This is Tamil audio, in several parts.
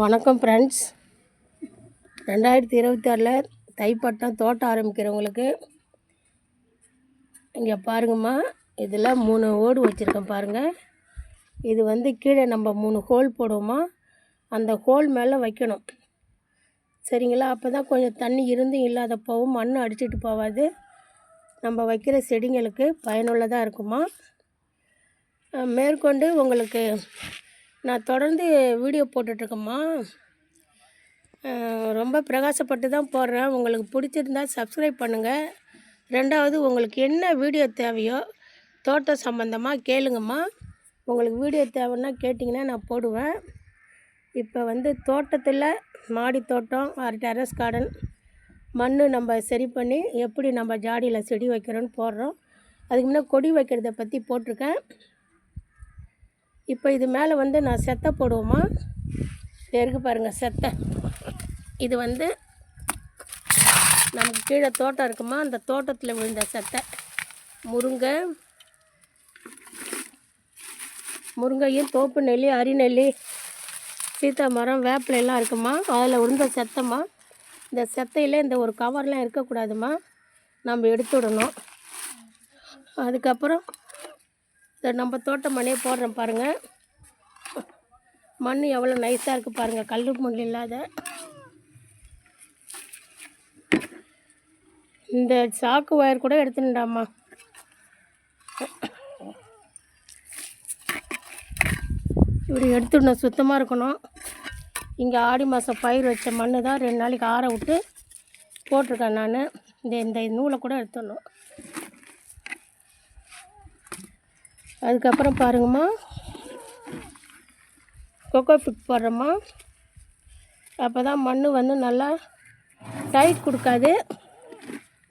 வணக்கம் ஃப்ரெண்ட்ஸ் ரெண்டாயிரத்தி இருபத்தி ஆறில் தைப்பட்டம் தோட்டம் ஆரம்பிக்கிறவங்களுக்கு இங்கே பாருங்கம்மா இதில் மூணு ஓடு வச்சுருக்கேன் பாருங்கள் இது வந்து கீழே நம்ம மூணு ஹோல் போடுவோமா அந்த ஹோல் மேலே வைக்கணும். சரிங்களா? அப்போ தான் கொஞ்சம் தண்ணி இருந்தும் இல்லாத போகும் மண் அடிச்சிட்டு போகாது. நம்ம வைக்கிற செடிங்களுக்கு பயனுள்ளதாக இருக்குமா? மேற்கொண்டு உங்களுக்கு நான் தொடர்ந்து வீடியோ போட்டுட்ருக்கேம்மா. ரொம்ப பிரகாசப்பட்டு தான் போடுறேன். உங்களுக்கு பிடிச்சிருந்தா சப்ஸ்கிரைப் பண்ணுங்கள் ரெண்டாவது உங்களுக்கு என்ன வீடியோ தேவையோ தோட்டம் சம்மந்தமாக கேளுங்கம்மா. உங்களுக்கு வீடியோ தேவைன்னா கேட்டிங்கன்னா நான் போடுவேன். இப்போ வந்து தோட்டத்தில் மாடி தோட்டம் ஒரு டெரஸ் கார்டன் மண் நம்ம சரி பண்ணி எப்படி நம்ம ஜாடியில் செடி வைக்கிறோன்னு போடுறோம். அதுக்கு முன்னே கொடி வைக்கிறத பற்றி போட்டிருக்கேன். இப்போ இது மேலே வந்து நான் செத்தை போடுவோமா? இது இருக்கு பாருங்கள் செத்தை. இது வந்து நமக்கு கீழே தோட்டம் இருக்குமா? அந்த தோட்டத்தில் விழுந்த செத்தை. முருங்கை முருங்கையும் தோப்பு நெல்லி அரிநெல்லி சீத்தா மரம் வேப்பிலையெல்லாம் இருக்குமா? அதில் விழுந்த செத்தம்மா. இந்த செத்தையில் இந்த ஒரு கவர்லாம் இருக்கக்கூடாதும்மா. நம்ம எடுத்து விடணும் அதுக்கப்புறம் நம்ம தோட்ட மண்ணையே போடுறோம் பாருங்கள் மண் எவ்வளோ நைஸாக இருக்குது பாருங்கள் கல் முள் இல்லாத. இந்த சாக்கு ஒயர் கூட எடுத்துட்டாம்மா இப்படி எடுத்துடணும். சுத்தமாக இருக்கணும். இங்கே ஆடி மாதம் பயிர் வச்ச மண் தான் ரெண்டு நாளைக்கு ஆற விட்டு போட்டிருக்கேன் நான். இந்த இந்த நூலை கூட எடுத்துடணும். அதுக்கப்புறம் பாருங்கம்மா. கொக்கோ ஃபிட் போடுறோம்மா. அப்போ தான் மண் வந்து நல்லா டைட் கொடுக்காது.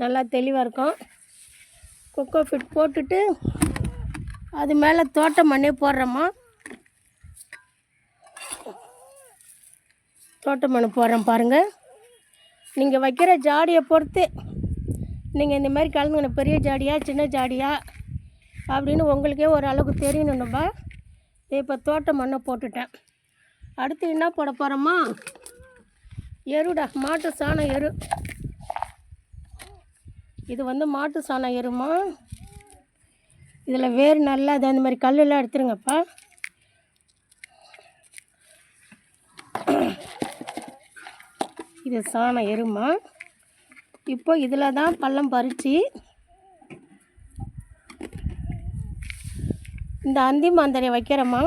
நல்லா தெளிவாக இருக்கும். கொக்கோ ஃபிட் போட்டுட்டு அது மேலே தோட்ட மண்ணே போடுறோம்மா. தோட்ட மண் போடுறேன் பாருங்கள் நீங்கள் வைக்கிற ஜாடியை பொறுத்து நீங்கள் இந்த மாதிரி கலந்துக்கணும். பெரிய ஜாடியாக சின்ன ஜாடியாக அப்படின்னு உங்களுக்கே ஒரு அளவுக்கு தெரியணும்பா இப்போ தோட்டம் மண்ணை போட்டுட்டேன். அடுத்து என்ன போட போகிறோமா எருடா மாட்டு சாணம் எரு. இது வந்து மாட்டு சாணம் எருமா? இதில் வேர் நல்லா அது அந்த மாதிரி கல்லெல்லாம் எடுத்துருங்கப்பா. இது சாணம் எருமா? இப்போ இதில் தான் பள்ளம் பறித்து இந்த அந்தி மந்தாரையை வைக்கிறோமா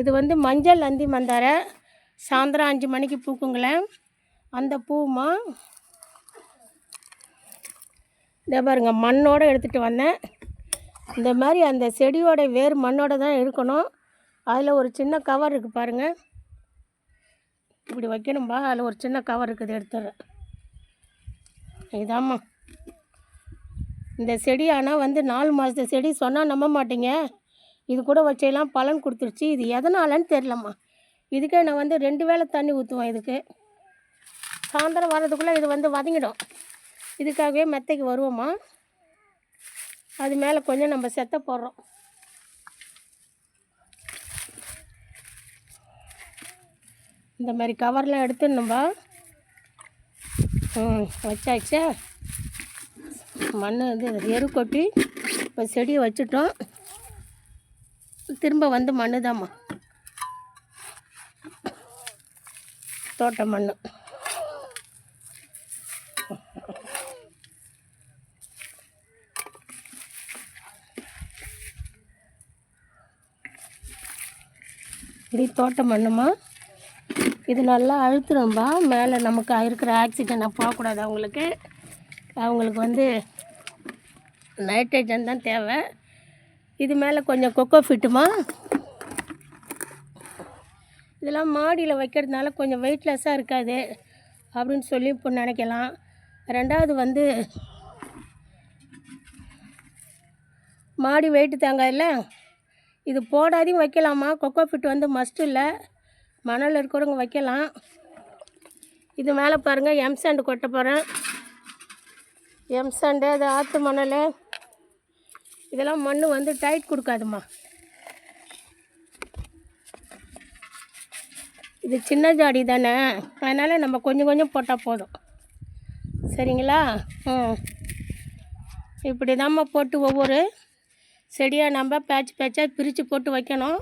இது வந்து மஞ்சள் அந்தி மந்தாரை. சாயந்தரம் அஞ்சு மணிக்கு பூக்குங்களேன் அந்த பூமா இந்த பாருங்க மண்ணோடு எடுத்துகிட்டு வந்தேன். இந்த மாதிரி அந்த செடியோட வேர் மண்ணோட தான் இருக்கணும் அதில் ஒரு சின்ன கவர் இருக்குது பாருங்கள் இப்படி வைக்கணும்பா அதில் ஒரு சின்ன கவர் இருக்குது எடுத்துடுறேன். இதாம்மா. இந்த செடி ஆனால் வந்து நாலு மாதத்து செடி சொன்னால் நம்ப மாட்டீங்க. இது கூட வச்செல்லாம் பலன் கொடுத்துருச்சு. இது எதனாலன்னு தெரிலம்மா. இதுக்கே நான் வந்து ரெண்டு வேளை தண்ணி ஊற்றுவேன் இதுக்கு. சாயந்தரம் வர்றதுக்குள்ளே இது வந்து வதங்கிடும். இதுக்காகவே மெத்தைக்கு வருவோம்மா. அது மேலே கொஞ்சம் நம்ம செத்த போடுறோம். இந்த மாதிரி கவர்லாம் எடுத்துடணும்பா. ம் வச்சாச்சா? மண் வந்து எரு கொட்டி இப்போ செடியை வச்சுட்டோம். திரும்ப வந்து மண் தாம்மா. தோட்ட மண் இப்படி தோட்ட மண்ணுமா இது நல்லா அழுத்துறோம்பா மேலே நமக்கு இருக்கிற ஆக்சிஜனை போகக்கூடாது அவங்களுக்கு. அவங்களுக்கு வந்து நைட்ரஜன் தான் தேவை. இது மேலே கொஞ்சம் கொக்கோ ஃபிட்டுமா? இதெல்லாம் மாடியில் வைக்கிறதுனால கொஞ்சம் வெயிட்லெஸ்ஸாக இருக்காது அப்படின்னு சொல்லி இப்போ நினைக்கலாம். ரெண்டாவது வந்து மாடி வெயிட்டு தாங்காதுல்ல இது போடாதையும் வைக்கலாமா? கொக்கோ ஃபிட் வந்து மஸ்ட் இல்லை. மணல் இருக்கிறவங்க வைக்கலாம். இது மேலே பாருங்கள் எம் சாண்டு கொட்ட போகிறேன். எம் சாண்டு அது ஆற்று மணல். இதெல்லாம் மண் வந்து டைட் கொடுக்காதுமா இது சின்ன ஜாடி தானே. அதனால் நம்ம கொஞ்சம் கொஞ்சம் போட்டால் போதும். சரிங்களா? ம் இப்படி தாம்மா போட்டு ஒவ்வொரு செடியாக நம்ம பேட்ச் பேட்சாக பிரித்து போட்டு வைக்கணும்.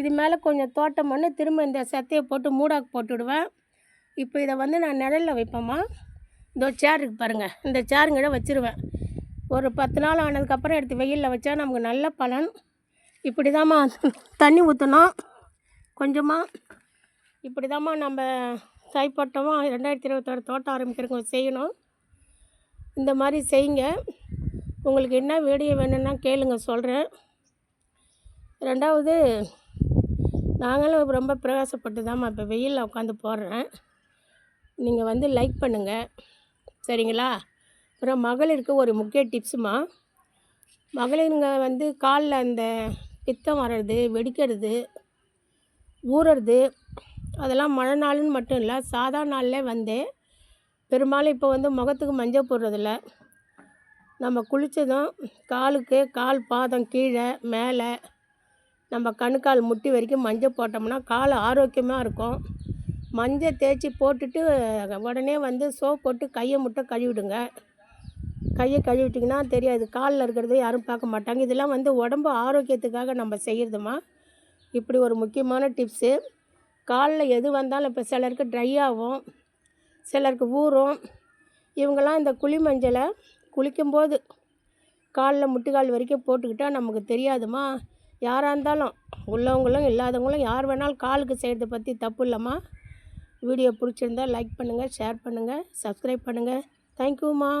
இது மேலே கொஞ்சம் தோட்டம் பண்ணி திரும்ப இந்த சத்தையை போட்டு மூடாக்கு போட்டுவிடுவேன் இப்போ இதை வந்து நான் நிழலில் வைப்பேம்மா. இந்த சேர் இருக்கு பாருங்கள் இந்த சேருங்கிட்ட வச்சுருவேன். ஒரு பத்து நாள் ஆனதுக்கப்புறம் எடுத்து வெயிலில் வச்சா நமக்கு நல்ல பலன். இப்படி தாம்மா தண்ணி ஊற்றணும் கொஞ்சமாக இப்படி தாம்மா நம்ம போட்டோமா ரெண்டாயிரத்தி இருபத்தாறு தோட்டம் ஆரம்பிக்கிறவங்க செய்யணும். இந்த மாதிரி செய்யுங்க. உங்களுக்கு என்ன வீடியோ வேணும்னா கேளுங்க சொல்கிறேன் ரெண்டாவது நாங்களும் ரொம்ப பிரகாசப்பட்டு தாம்மா இப்போ வெயிலில் உட்காந்து போடுறேன். நீங்கள் வந்து லைக் பண்ணுங்கள் சரிங்களா? அப்புறம் மகளிருக்கு ஒரு முக்கிய டிப்ஸுமா. மகளிருங்க வந்து காலில் அந்த பித்தம் வர்றது வெடிக்கிறது ஊறுறது அதெல்லாம் மழை நாள்னு மட்டும் இல்லை சாதா நாளில் வந்து பெரும்பாலும் இப்போ வந்து முகத்துக்கு மஞ்சள் போடுறதில்ல. நம்ம குளித்ததும் காலுக்கு கால் பாதம் கீழே மேலே நம்ம கணுக்கால் முட்டி வரைக்கும் மஞ்சள் போட்டோம்னா கால் ஆரோக்கியமாக இருக்கும். மஞ்சள் தேய்ச்சி போட்டுட்டு உடனே வந்து சோப் போட்டு கையை மட்டும் கழுவிடுங்க. கையை கழுவிட்டிங்கன்னா தெரியாது. காலில் இருக்கிறத யாரும் பார்க்க மாட்டாங்க. இதெல்லாம் வந்து உடம்பு ஆரோக்கியத்துக்காக நம்ம செய்கிறதுமா இப்படி ஒரு முக்கியமான டிப்ஸு காலில் எது வந்தாலும் இப்போ சிலருக்கு ட்ரை ஆகும் சிலருக்கு ஊறும். இவங்கெல்லாம் இந்த குழி மஞ்சளை குளிக்கும்போது காலில் முட்டுக்கால் வரைக்கும் போட்டுக்கிட்டால் நமக்கு தெரியாதுமா யாராக இருந்தாலும் உள்ளவங்களும் இல்லாதவங்களும் யார் வேணாலும் காலுக்கு செய்கிறத பற்றி தப்பு இல்லைம்மா. வீடியோ பிடிச்சிருந்தா லைக் பண்ணுங்கள் ஷேர் பண்ணுங்கள் சப்ஸ்கிரைப் பண்ணுங்கள் தேங்க்யூம்மா